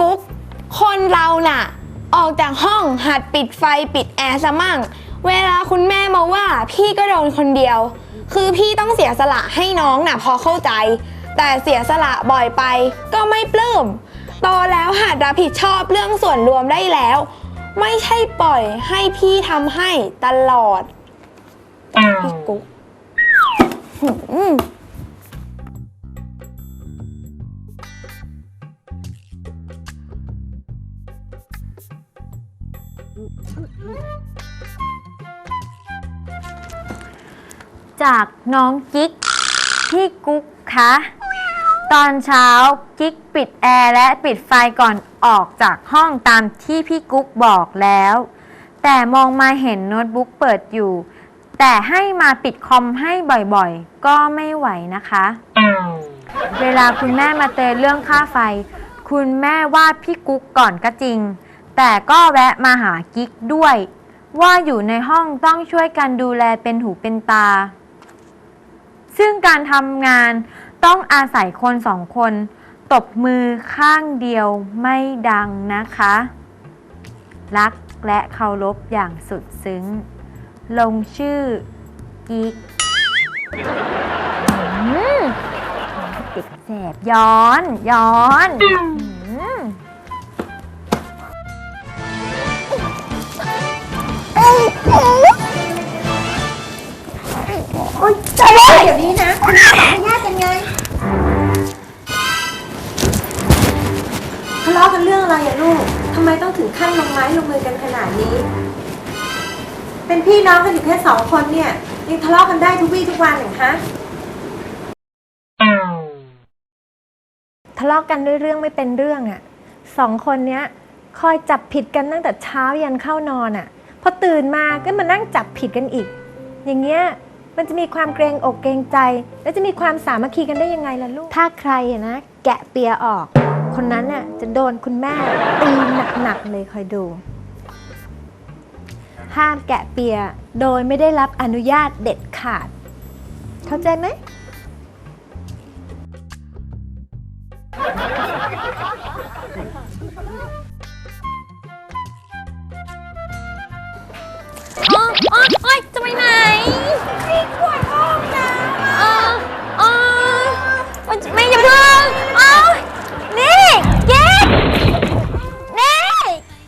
กุ๊ก คนเราน่ะ ออกจากห้องหัดปิดไฟปิดแอร์ซะมั่ง เวลาคุณแม่มาว่าพี่ก็โดนคนเดียว คือพี่ต้องเสียสละให้น้องน่ะพอเข้าใจ แต่เสียสละบ่อยไปก็ไม่ปลื้มโตแล้วหัดรับผิดชอบเรื่องส่วนรวมได้แล้ว ไม่ใช่ปล่อยให้พี่ทำให้ตลอดพี่กุ๊ก จากน้องกิ๊กพี่กุ๊กคะ ตอนเช้ากิ๊กปิดแอร์และปิดไฟก่อนออกจากห้องตามที่พี่กุ๊กบอกแล้ว แต่มองมาเห็นโน้ตบุ๊กเปิดอยู่ แต่ให้มาปิดคอมให้บ่อยๆ ก็ไม่ไหวนะคะ เวลาคุณแม่มาเตือนเรื่องค่าไฟ คุณแม่ว่าพี่กุ๊กก่อนก็จริง แต่ก็แวะมาหากิ๊กด้วย ว่าอยู่ในห้องต้องช่วยกันดูแลเป็นหูเป็นตา ซึ่งการทำงานต้องอาศัยคนสองคน ตบมือข้างเดียวไม่ดังนะคะ รักและเคารพอย่างสุดซึ้ง ลงชื่อกิ๊กอืมติดแสบย้อน ย้อน จะได้เดี๋ยวนี้นะคุณแม่ขออนุญาตกันไงทะเลาะกันเรื่องอะไรอะลูกทำไมต้องถึงขั้นลงไม้ลงมือกันขนาดนี้ เป็นพี่น้องกันอยู่แค่สองคนเนี่ยยังทะเลาะกันได้ทุกวี่ทุกวันเหรอคะ ทะเลาะกันด้วยเรื่องไม่เป็นเรื่องอะ่ะสองคนเนี้ยคอยจับผิดกันตั้งแต่เช้ายันเข้านอนอะ่ะพอตื่นมาก็มานั่งจับผิดกันอีก อย่างเงี้ย มันจะมีความเกรงอกเกรงใจ แล้วจะมีความสามัคคีกันได้ยังไงล่ะลูก ถ้าใครอะนะแกะเปียออก คนนั้นน่ะจะโดนคุณแม่ตีหนักๆเลยคอยดู ห้ามแกะเปียโดยไม่ได้รับอนุญาตเด็ดขาด เข้าใจไหมอ๋อ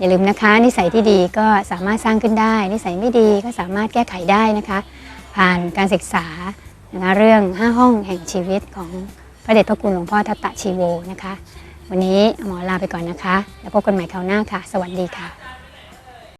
อย่าลืมนะคะ นิสัยที่ดีก็สามารถสร้างขึ้นได้ นิสัยไม่ดีก็สามารถแก้ไขได้นะคะ ผ่านการศึกษานะคะเรื่อง 5 ห้องแห่งชีวิตของพระเดชพระคุณหลวงพ่อทัตตะชีโวนะคะ วันนี้หมอลาไปก่อนนะคะ แล้วพบกันใหม่คราวหน้าค่ะ สวัสดีค่ะ